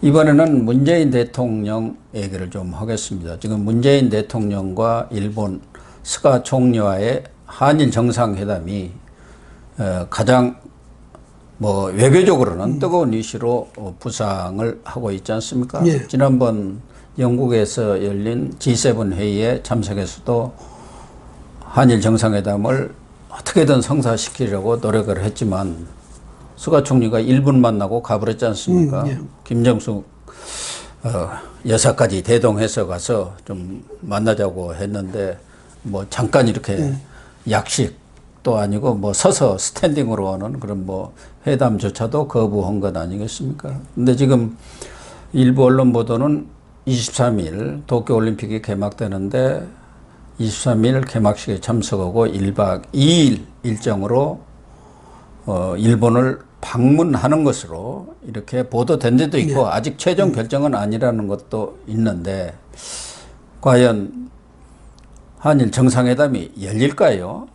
이번에는 문재인 대통령 얘기를 좀 하겠습니다. 지금 문재인 대통령과 일본 스가 총리와의 한일 정상회담이 어, 가장 뭐 외교적으로는 뜨거운 이슈로 어, 부상을 하고 있지 않습니까? 예. 지난번 영국에서 열린 G7 회의에 참석해서도 한일 정상회담을 어떻게든 성사시키려고 노력을 했지만 수가 총리가 1분 만나고 가버렸지 않습니까? 음, 예. 김정숙 어, 여사까지 대동해서 가서 좀 만나자고 했는데 뭐 잠깐 이렇게 음. 약식도 아니고 뭐 서서 스탠딩으로 하는 그런 뭐 회담조차도 거부한 것 아니겠습니까? 근데 지금 일부 언론 보도는 23일 도쿄올림픽이 개막되는데 23일 개막식에 참석하고 1박 2일 일정으로 어, 일본을 방문하는 것으로 이렇게 보도된 데도 있고 아직 최종 결정은 아니라는 것도 있는데 과연 한일 정상회담이 열릴까요?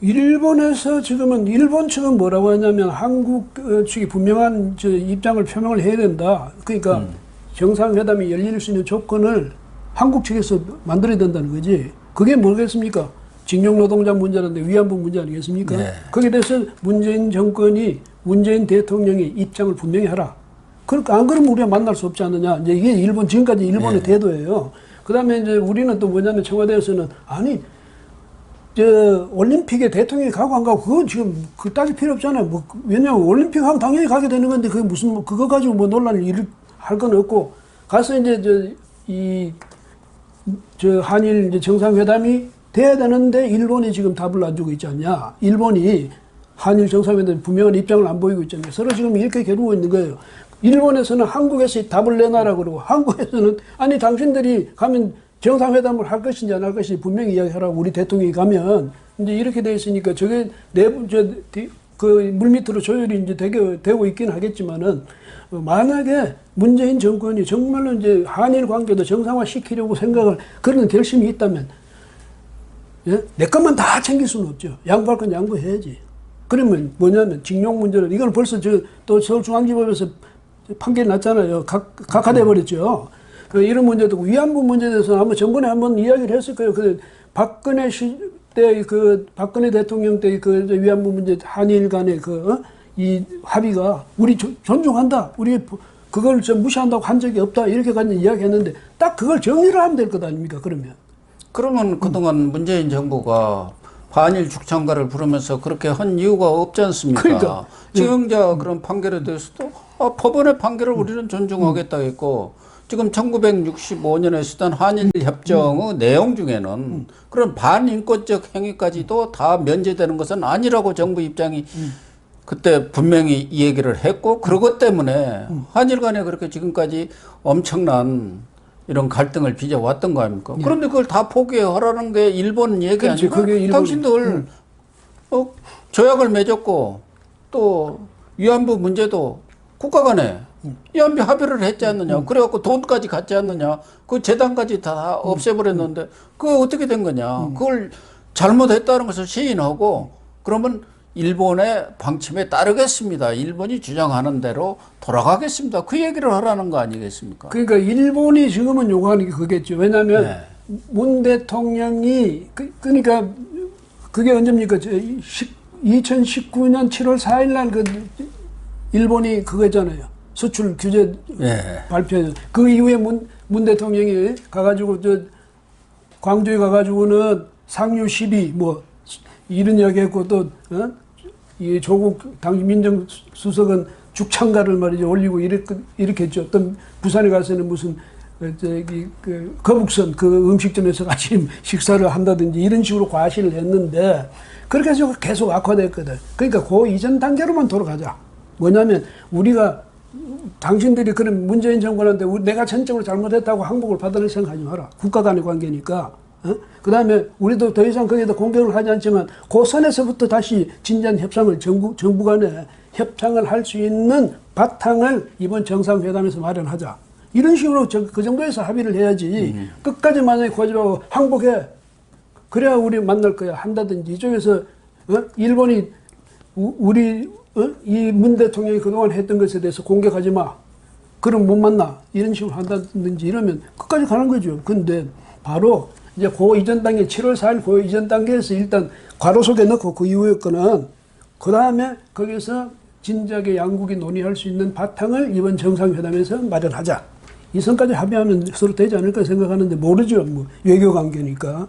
일본에서 지금은 일본 측은 뭐라고 하냐면 한국 어, 측이 분명한 저 입장을 표명을 해야 된다. 그러니까 음. 정상회담이 열릴 수 있는 조건을 한국 측에서 만들어야 된다는 거지. 그게 뭐겠습니까? 징용 노동자 문제라는데 위안부 문제 아니겠습니까? 네. 거기에 대해서 문재인 정권이 문재인 대통령이 입장을 분명히 하라. 그러니까 안 그러면 우리가 만날 수 없지 않느냐. 이제 이게 일본 지금까지 일본의 네. 태도예요. 그다음에 이제 우리는 또 뭐냐면 청와대에서는 아니 저 올림픽에 대통령이 가고 안 가고 그건 지금 그 따질 필요 없잖아요. 뭐 왜냐면 올림픽 하면 당연히 가게 되는 건데 그게 무슨 뭐 그거 가지고 뭐 논란을 일을 할건 없고 가서 이제 저이 저 한일 이제 정상회담이 돼야 되는데 일본이 지금 답을 안 주고 있지 않냐. 일본이 한일 정상회담 분명한 입장을 안 보이고 있잖아요. 서로 지금 이렇게 겨루고 있는 거예요. 일본에서는 한국에서 답을 내놔라 그러고 한국에서는 아니 당신들이 가면 정상회담을 할 것인지 안 할 것인지 분명히 이야기하라고 우리 대통령이 가면 이제 이렇게 돼 있으니까 저게 내부 저그 물 밑으로 조율이 이제 되게 되고 있긴 하겠지만은 어, 만약에 문재인 정권이 정말로 이제 한일 관계도 정상화 시키려고 생각을 그런 결심이 있다면 예? 내 것만 다 챙길 수는 없죠. 양보할 건 양보해야지. 그러면 뭐냐면 징용 문제는 이건 벌써 저또 서울중앙지법에서 판결이 났잖아요. 각, 각하돼 버렸죠. 그 이런 문제도 위안부 문제에 대해서 아마 전번에 한번 이야기를 했을 거예요. 그 박근혜 시때그 박근혜 대통령 때 그 위안부 문제 한일 간의 그 이 합의가 우리 조- 존중한다. 우리 그걸 좀 무시한다고 한 적이 없다. 이렇게 가지 이야기했는데 딱 그걸 정리를 하면 될 것 아닙니까? 그러면. 그러면 그동안 문재인 정부가 반일 죽창가를 부르면서 그렇게 한 이유가 없지 않습니까? 그러니까. 지형자 그런 판결에 대해서도 아, 법원의 판결을 우리는 존중하겠다 했고 지금 1965년에 쓰던 한일 협정의 내용 중에는 그런 반인권적 행위까지도 다 면제되는 것은 아니라고 정부 입장이 그때 분명히 이 얘기를 했고 그것 때문에 한일 간에 그렇게 지금까지 엄청난 이런 갈등을 빚어왔던 거 아닙니까? 그런데 그걸 다 포기하라는 게 일본 얘기 그렇지, 아닙니까? 그게 일본- 당신들 어, 조약을 맺었고 또 위안부 문제도 국가 간에 위안부 합의를 했지 않느냐. 그래갖고 돈까지 갖지 않느냐. 그 재단까지 다 없애버렸는데 그거 어떻게 된 거냐. 그걸 잘못했다는 것을 시인하고 그러면 일본의 방침에 따르겠습니다. 일본이 주장하는 대로 돌아가겠습니다. 그 얘기를 하라는 거 아니겠습니까? 그러니까 일본이 지금은 요구하는 게 그겠죠. 왜냐하면 네. 문 대통령이 그, 그러니까 그게 언제입니까? 저 2019년 7월 4일 날 그 일본이 그거잖아요. 수출 규제 예. 발표. 그 이후에 문, 문 대통령이 가가지고 저 광주에 가가지고는 상류 12뭐 이런 이야기했고 또 어? 이 조국 당 민정수석은 죽창가를 말이죠 올리고 이렇게 이렇게 했죠. 어떤 부산에 가서는 무슨 그 저기 그 거북선 그 음식점에서 같이 식사를 한다든지 이런 식으로 과시를 했는데 그렇게 해서 계속 악화됐거든. 그러니까 그 이전 단계로만 돌아가자. 뭐냐면 우리가 당신들이 그런 문재인 정권한테 내가 전적으로 잘못했다고 항복을 받아낼 생각하지 마라. 국가 간의 관계니까. 어? 그 다음에 우리도 더 이상 거기에다 공격을 하지 않지만 그 선에서부터 다시 진지한 협상을 정부, 정부 간에 협상을 할 수 있는 바탕을 이번 정상회담에서 마련하자. 이런 식으로 저, 그 정도에서 합의를 해야지. 끝까지 만약에 거절하고 항복해. 그래야 우리 만날 거야 한다든지 이쪽에서 어? 일본이 우, 우리 어? 이문 대통령이 그동안 했던 것에 대해서 공격하지 마. 그럼 못 만나 이런 식으로 한다든지 이러면 끝까지 가는 거죠. 근데 바로 이제 고 이전 단계 7월 4일 고 이전 단계에서 일단 괄호 속에 넣고 그 이후의 거는 그 다음에 거기서 진작에 양국이 논의할 수 있는 바탕을 이번 정상회담에서 마련하자. 이 선까지 합의하면 서로 되지 않을까 생각하는데 모르죠. 뭐 외교 관계니까.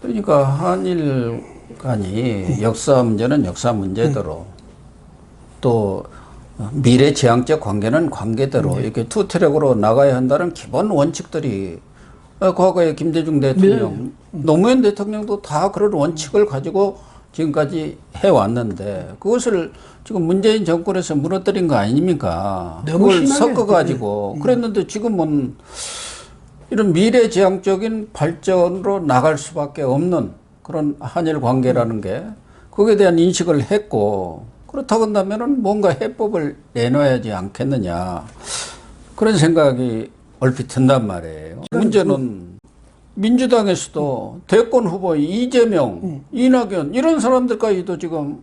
그러니까 한일 간이 역사 문제는 역사 문제대로 또 미래 지향적 관계는 관계대로 이렇게 투 트랙으로 나가야 한다는 기본 원칙들이 어, 과거에 김대중 대통령, 노무현 대통령도 다 그런 원칙을 가지고 지금까지 해왔는데 그것을 지금 문재인 정권에서 무너뜨린 거 아닙니까? 그걸 섞어가지고 그랬는데 지금은 이런 미래지향적인 발전으로 나갈 수밖에 없는 그런 한일 관계라는 게 거기에 대한 인식을 했고 그렇다고 한다면은 뭔가 해법을 내놔야지 않겠느냐. 그런 생각이 얼핏 든단 말이에요. 문제는 민주당에서도 대권 후보 이재명, 이낙연 이런 사람들까지도 지금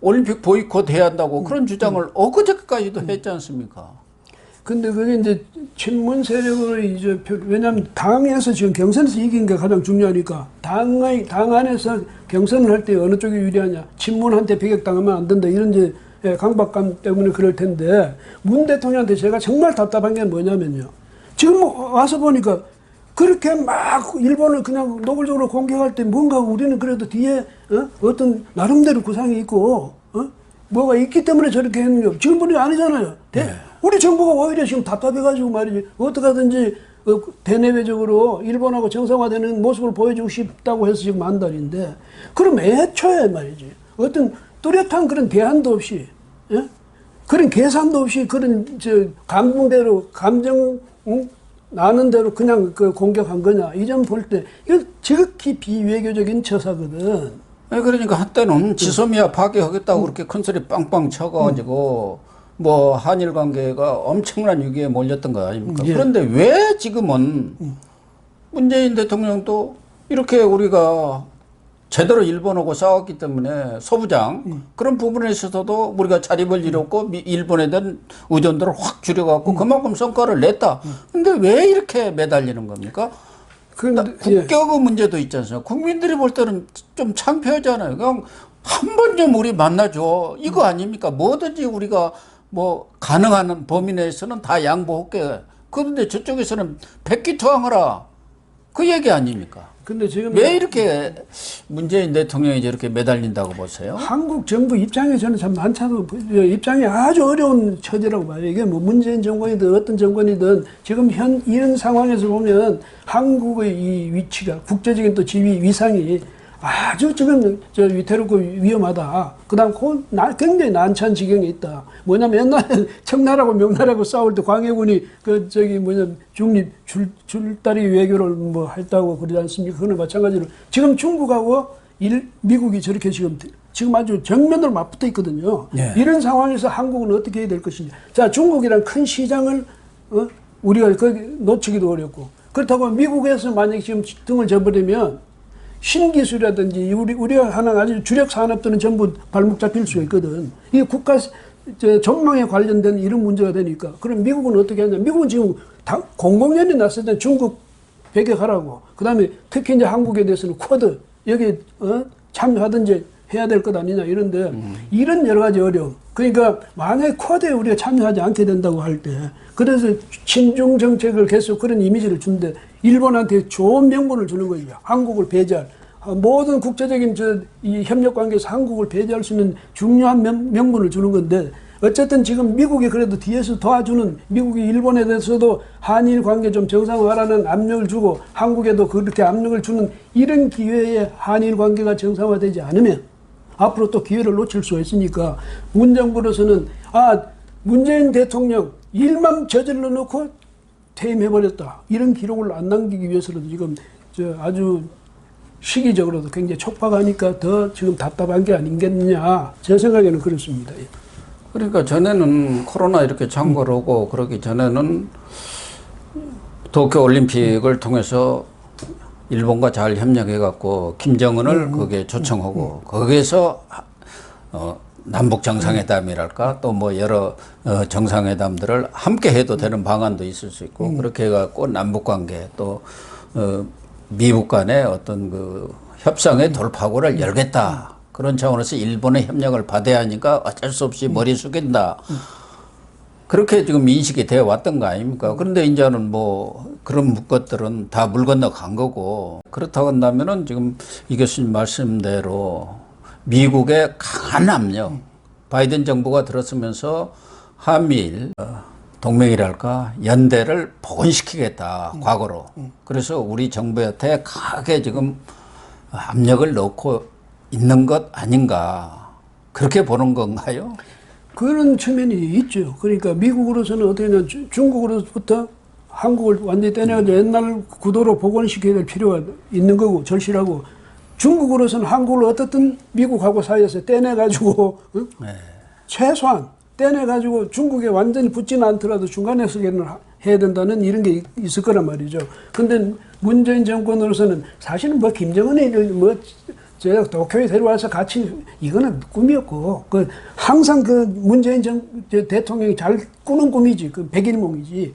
올림픽 보이콧 해야 한다고 그런 주장을 엊그저께까지도 했지 않습니까? 근데 그게 이제 친문 세력으로 이제 표- 왜냐하면 당에서 지금 경선에서 이긴 게 가장 중요하니까 당의 당 안에서 경선을 할 때 어느 쪽이 유리하냐. 친문한테 배격당하면 안 된다. 이런 이제 예, 강박감 때문에 그럴 텐데 문 대통령한테 제가 정말 답답한 게 뭐냐면요 지금 뭐 와서 보니까 그렇게 막 일본을 그냥 노골적으로 공격할 때 뭔가 우리는 그래도 뒤에 어? 어떤 나름대로 구상이 있고 어? 뭐가 있기 때문에 저렇게 했는 게 지금 보니 아니잖아요. 대- 우리 정부가 오히려 지금 답답해가지고 말이지 어떻게 하든지 어, 대내외적으로 일본하고 정상화되는 모습을 보여주고 싶다고 해서 지금 만 달인데 그럼 애초에 말이지 어떤 뚜렷한 그런 대안도 없이 예? 그런 계산도 없이 그런 저 감정대로 감정 응? 나는 대로 그냥 그 공격한 거냐 이 점 볼 때 이거 지극히 비외교적인 처사거든. 아니, 그러니까 한때는 지소미아 파괴하겠다고 그렇게 큰 소리 빵빵 쳐가지고 뭐 한일 관계가 엄청난 위기에 몰렸던 거 아닙니까? 예. 그런데 왜 지금은 문재인 대통령도 이렇게 우리가 제대로 일본하고 싸웠기 때문에 소부장 그런 부분에 있어서도 우리가 자립을 이뤘고 미- 일본에 대한 의존도를 확 줄여갖고 그만큼 성과를 냈다. 근데 왜 이렇게 매달리는 겁니까? 근데 예. 국격의 문제도 있지 않습니까? 국민들이 볼 때는 좀 창피하잖아요. 그냥 한 번 좀 우리 만나줘. 이거 아닙니까? 뭐든지 우리가 뭐 가능한 범위 내에서는 다 양보할게. 그런데 저쪽에서는 백기투항하라. 그 얘기 아닙니까? 근데 지금 왜 이렇게 문재인 대통령이 저렇게 매달린다고 보세요? 한국 정부 입장에서는 참 많잖아. 입장이 아주 어려운 처지라고 봐요. 이게 뭐 문재인 정권이든 어떤 정권이든 지금 현 이런 상황에서 보면 한국의 이 위치가 국제적인 또 지위 위상이 아주 지금 저 위태롭고 위험하다. 그 다음 그 나- 굉장히 난처한 지경에 있다. 뭐냐면 옛날에 청나라고 명나라고 싸울 때 광해군이 그 저기 뭐냐 중립 줄 줄다리 외교를 뭐 했다고 그러지 않습니까? 그거는 마찬가지로 지금 중국하고 일, 미국이 저렇게 지금 지금 아주 정면으로 맞붙어 있거든요. 네. 이런 상황에서 한국은 어떻게 해야 될 것이냐. 자, 중국이란 큰 시장을 어? 우리가 거기 놓치기도 어렵고 그렇다고 미국에서 만약 지금 등을 져버리면 신기술이라든지 우리 우리가 하는 아주 주력 산업들은 전부 발목 잡힐 수가 있거든. 이 국가 저 전망에 관련된 이런 문제가 되니까 그럼 미국은 어떻게 하냐? 미국은 지금 다 공공연히 났을 때 중국 배격하라고. 그다음에 특히 이제 한국에 대해서는 쿼드 여기 어? 참여하든지 해야 될 것 아니냐 이런데 이런 여러 가지 어려움. 그러니까 만약에 쿼드에 우리가 참여하지 않게 된다고 할 때 그래서 친중 정책을 계속 그런 이미지를 준데 일본한테 좋은 명분을 주는 거예요. 한국을 배제할 어, 모든 국제적인 저 이 협력 관계에서 한국을 배제할 수 있는 중요한 명, 명분을 주는 건데 어쨌든 지금 미국이 그래도 뒤에서 도와주는 미국이 일본에 대해서도 한일 관계 좀 정상화라는 압력을 주고 한국에도 그렇게 압력을 주는 이런 기회에 한일 관계가 정상화되지 않으면 앞으로 또 기회를 놓칠 수가 있으니까 문 정부로서는 아 문재인 대통령 일만 저질러 놓고 퇴임해버렸다. 이런 기록을 안 남기기 위해서는 지금 저 아주 시기적으로도 굉장히 촉박하니까 더 지금 답답한 게 아니겠느냐. 제 생각에는 그렇습니다. 예. 그러니까 전에는 코로나 이렇게 창궐 오고 그러기 전에는 도쿄 올림픽을 통해서 일본과 잘 협력해 갖고 김정은을 거기에 초청하고 거기에서 하- 어 남북 정상회담이랄까? 또 뭐 여러 어, 정상회담들을 함께 해도 되는 방안도 있을 수 있고 그렇게 해갖고 남북 관계 또 어, 미국 간의 어떤 그 협상의 돌파구를 열겠다. 그런 차원에서 일본의 협력을 받아야 하니까 어쩔 수 없이 머리 숙인다. 그렇게 지금 인식이 되어 왔던 거 아닙니까? 그런데 이제는 뭐 그런 것들은 다 물 건너 간 거고 그렇다고 한다면은 지금 이 교수님 말씀대로 미국의 강한 압력, 바이든 정부가 들었으면서 한미일 어, 동맹이랄까 연대를 복원시키겠다 과거로. 그래서 우리 정부한테 강하게 지금 압력을 넣고 있는 것 아닌가 그렇게 보는 건가요? 그런 측면이 있죠. 그러니까 미국으로서는 어떻게 냐 중국으로부터 한국을 완전히 떼내가지고 옛날 구도로 복원시켜야 될 필요가 있는 거고 절실하고 중국으로서는 한국을 어떻든 미국하고 사이에서 떼내가지고 응? 최소한 떼내가지고 중국에 완전히 붙지는 않더라도 중간에 서기는 해야 된다는 이런 게 있- 있을 거란 말이죠. 근데 문재인 정권으로서는 사실은 뭐 김정은이 뭐 제가 도쿄에 데려와서 같이 이거는 꿈이었고 그 항상 그 문재인 정저 대통령이 잘 꾸는 꿈이지. 그 백일몽이지.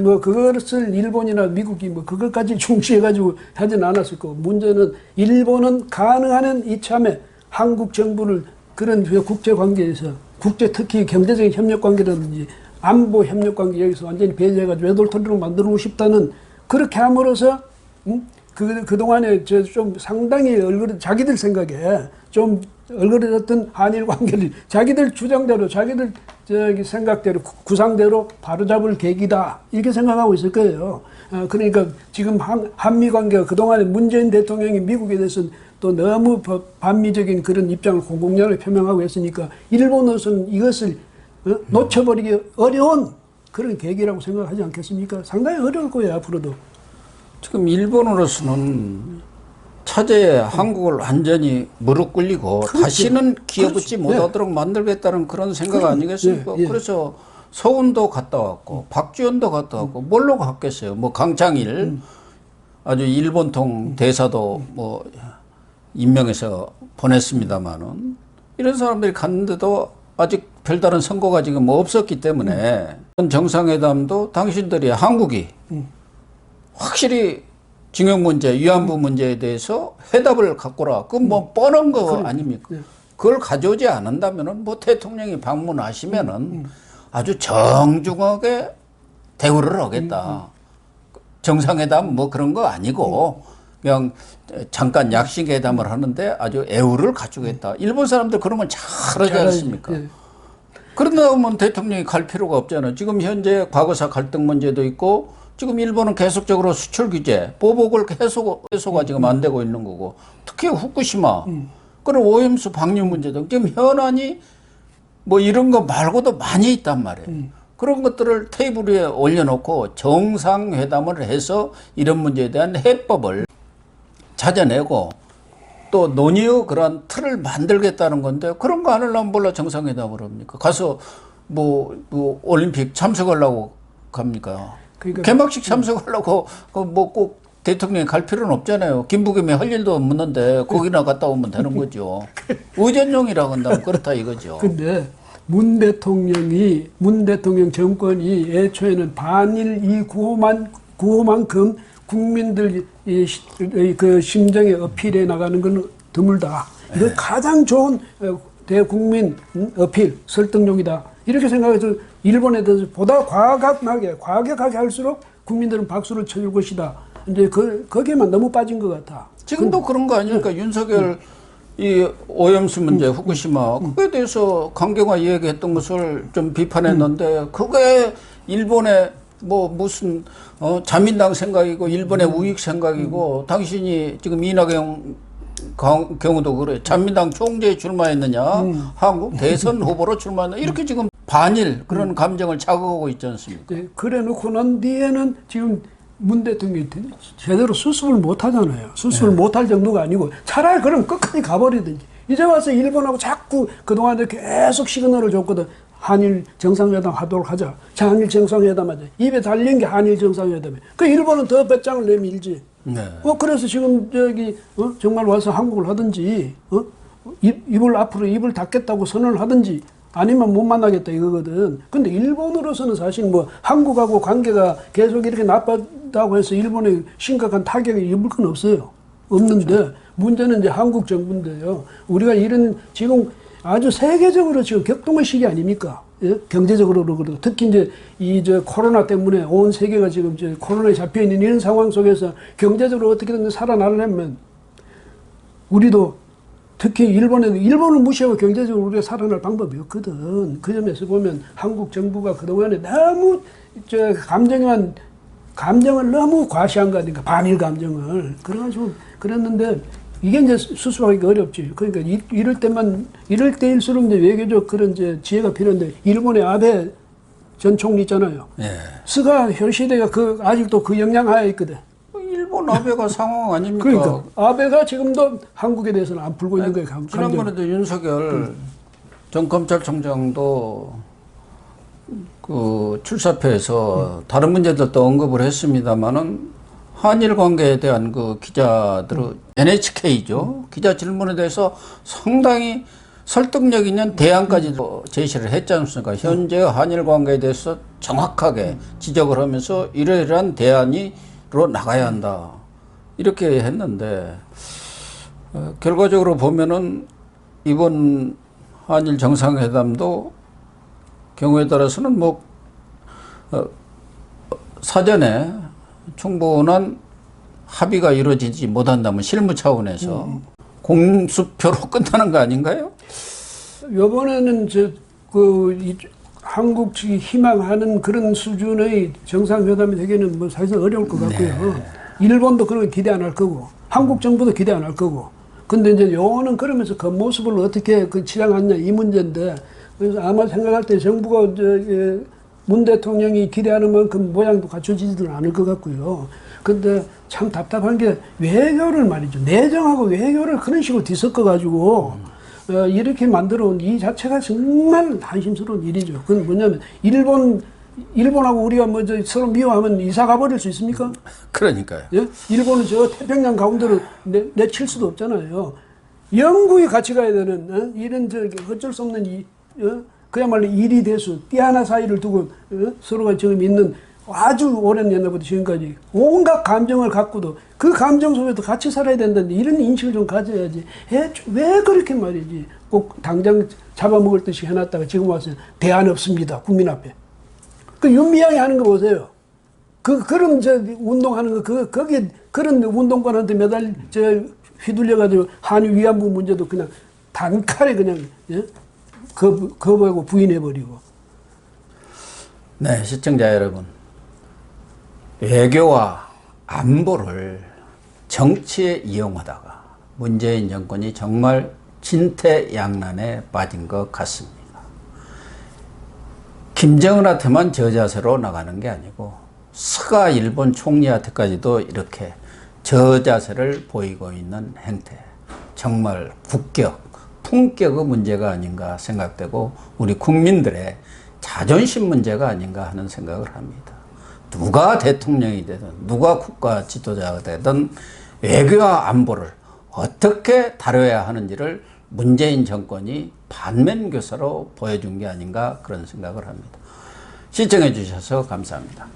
뭐 그것을 일본이나 미국이 뭐 그것까지 중시해 가지고 하진 않았을 거고 문제는 일본은 가능한 한 이참에 한국 정부를 그런 그 국제 관계에서 국제 특히 경제적인 협력 관계라든지 안보 협력 관계 여기서 완전히 배제해가지고 외돌토리로 만들고 싶다는 그렇게 함으로써 음? 그, 그동안에 저 좀 상당히 얼굴, 자기들 생각에 좀 얼굴해졌던 한일 관계를 자기들 주장대로, 자기들 저기 생각대로, 구- 구상대로 바로잡을 계기다. 이렇게 생각하고 있을 거예요. 어, 그러니까 지금 한, 한미 관계가 그동안에 문재인 대통령이 미국에 대해서는 또 너무 버- 반미적인 그런 입장을 공공연하게 표명하고 했으니까 일본으로서는 이것을 어? 놓쳐버리기 어려운 그런 계기라고 생각하지 않겠습니까? 상당히 어려울 거예요, 앞으로도. 지금 일본으로서는 차제에 한국을 완전히 무릎 꿇리고 다시는 기어붙지 그렇죠. 못하도록 만들겠다는 그런 생각 아니겠습니까? 예, 예. 그래서 서운도 갔다 왔고 박지원도 갔다 왔고 뭘로 갔겠어요? 뭐 강창일 아주 일본통 대사도 뭐 임명해서 보냈습니다마는 이런 사람들이 갔는데도 아직 별다른 선거가 지금 없었기 때문에 정상회담도 당신들이 한국이 확실히 징용 문제, 위안부 문제에 대해서 해답을 갖고라. 그건 뭐 뻔한 거 아닙니까? 그걸 가져오지 않는다면은 뭐 대통령이 방문하시면은 아주 정중하게 대우를 하겠다. 정상회담 뭐 그런 거 아니고 그냥 잠깐 약식회담을 하는데 아주 애우를 갖추겠다. 일본 사람들 그런 건 잘하지 않습니까? 예. 그런다 보면 대통령이 갈 필요가 없잖아요. 지금 현재 과거사 갈등 문제도 있고 지금 일본은 계속적으로 수출 규제, 보복을 계속 해소가 지금 안 되고 있는 거고 특히 후쿠시마 그리고 오염수 방류 문제도 지금 현안이 뭐 이런 거 말고도 많이 있단 말이에요. 그런 것들을 테이블 위에 올려놓고 정상회담을 해서 이런 문제에 대한 해법을 찾아내고 또 논의의 그런 틀을 만들겠다는 건데 그런 거 안 하려면 몰라 정상회담을 합니까? 가서 뭐, 뭐 올림픽 참석하려고 갑니까? 그러니까- 개막식 참석하려고 그뭐꼭 대통령이 갈 필요는 없잖아요. 김부겸이 할 일도 없는데 거기나 갔다 오면 되는 거죠. 의전용이라고 한다면 그렇다 이거죠. 근데 문 대통령이 문 대통령 정권이 애초에는 반일 이 구호만 구호만큼 국민들 이, 시- 이그 심정에 어필해 나가는 건 드물다. 이거 가장 좋은 어, 대국민 음, 어필 설득용이다. 이렇게 생각해서 일본에 대해서 보다 과감하게 과격하게 할수록 국민들은 박수를 쳐줄 것이다. 이제 그 거기에만 너무 빠진 것 같아. 지금도 그 런 거 아닙니까? 윤석열 이 오염수 문제, 후쿠시마. 그거에 대해서 강경화 이야기했던 것을 좀 비판했는데 그게 일본의 뭐 무슨 어 자민당 생각이고 일본의 우익 생각이고 당신이 지금 이낙연 강- 경우도 그래. 자민당 총재에 출마했느냐? 한국 대선 후보로 출마했느냐? 이렇게 지금 반일 그런 감정을 자극하고 있지 않습니까? 네, 그래 놓고 난 뒤에는 지금 문 대통령이 제대로 수습을 못 하잖아요. 수습을 못할 정도가 아니고 차라리 그럼 끝까지 가버리든지. 이제 와서 일본하고 자꾸 그동안에 계속 시그널을 줬거든. 한일 정상회담 하도록 하자. 자, 한일 정상회담 하자. 입에 달린 게 한일 정상회담이에요. 그 일본은 더 배짱을 내밀지. 네. 어, 그래서 지금 저기, 어, 정말 와서 한국을 하든지, 어? 입, 입을 앞으로 입을 닫겠다고 선언을 하든지 아니면 못 만나겠다 이거거든. 근데 일본으로서는 사실 뭐 한국하고 관계가 계속 이렇게 나쁘다고 해서 일본에 심각한 타격을 입을 건 없어요. 없는데 문제는 이제 한국 정부인데요. 우리가 이런 지금 아주 세계적으로 지금 격동의 시기 아닙니까? 예? 경제적으로도 그렇고 특히 이제 이 저 코로나 때문에 온 세계가 지금 이제 코로나에 잡혀 있는 이런 상황 속에서 경제적으로 어떻게든 살아나려면 우리도 특히 일본에는 일본을 무시하고 경제적으로 우리가 살아날 방법이 없거든. 그 점에서 보면 한국 정부가 그동안에 너무 저 감정한 감정을 너무 과시한 거 아닌가 반일 감정을 그래가지고 그랬는데 이게 이제 수습하기 어렵지. 그러니까 이, 이럴 때만 이럴 때일수록 이제 외교적 그런 이제 지혜가 필요한데 일본의 아베 전 총리 있잖아요. 예. 스가 현시대가 그 아직도 그 영향 하에 있거든. 일본 아베가 상황 아닙니까? 그러니까 아베가 지금도 한국에 대해서는 안 풀고 있는 거예요. 감- 감정. 지난번에도 윤석열 전 검찰총장도 그 출사표에서 다른 문제들도 언급을 했습니다만은 한일 관계에 대한 그 기자들 NHK죠 기자 질문에 대해서 상당히 설득력 있는 대안까지도 제시를 했지 않습니까? 현재 한일 관계에 대해서 정확하게 지적을 하면서 이러이러한 대안이 로 나가야 한다 이렇게 했는데 어, 결과적으로 보면은 이번 한일 정상회담도 경우에 따라서는 뭐 어, 사전에 충분한 합의가 이루어지지 못한다면 실무 차원에서 공수표로 끝나는 거 아닌가요? 이번에는 저그 한국 측이 희망하는 그런 수준의 정상회담이 되기는 뭐 사실상 어려울 것 같고요. 일본도 그런 거 기대 안 할 거고 한국 정부도 기대 안 할 거고. 근데 이제 요거는 그러면서 그 모습을 어떻게 그 치장하느냐 이 문제인데 그래서 아마 생각할 때 정부가 이제 문 대통령이 기대하는 만큼 모양도 갖춰지지는 않을 것 같고요. 근데 참 답답한 게 외교를 말이죠. 내정하고 외교를 그런 식으로 뒤섞어 가지고 어, 이렇게 만들어 온 이 자체가 정말 한심스러운 일이죠. 그건 뭐냐면 일본 일본하고 우리가 먼저 서로 미워하면 이사 가버릴 수 있습니까? 그러니까요. 예? 일본은 저 태평양 가운데로 내, 내칠 수도 없잖아요. 영국이 같이 가야 되는 어? 이런 저 어쩔 수 없는 이 어? 그야말로 일이 대수 띠 하나 사이를 두고 어? 서로가 지금 있는 아주 오랜 옛날부터 지금까지 온갖 감정을 갖고도 그 감정 속에서 같이 살아야 된다는데 이런 인식을 좀 가져야지 에, 왜 그렇게 말이지 꼭 당장 잡아먹을 듯이 해놨다가 지금 와서 대안 없습니다 국민 앞에 그 윤미향이 하는 거 보세요. 그 그런 저 운동하는 거 그 거기 그런 운동권한테 매달 저 휘둘려 가지고 한일 위안부 문제도 그냥 단칼에 그냥 예? 거 거부하고 부인해 버리고 네, 시청자 여러분. 외교와 안보를 정치에 이용하다가 문재인 정권이 정말 진퇴양난에 빠진 것 같습니다. 김정은한테만 저 자세로 나가는 게 아니고 스가 일본 총리한테까지도 이렇게 저 자세를 보이고 있는 행태. 정말 국격, 품격의 문제가 아닌가 생각되고 우리 국민들의 자존심 문제가 아닌가 하는 생각을 합니다. 누가 대통령이 되든 누가 국가 지도자가 되든 외교와 안보를 어떻게 다뤄야 하는지를 문재인 정권이 반면교사로 보여준 게 아닌가 그런 생각을 합니다. 시청해 주셔서 감사합니다.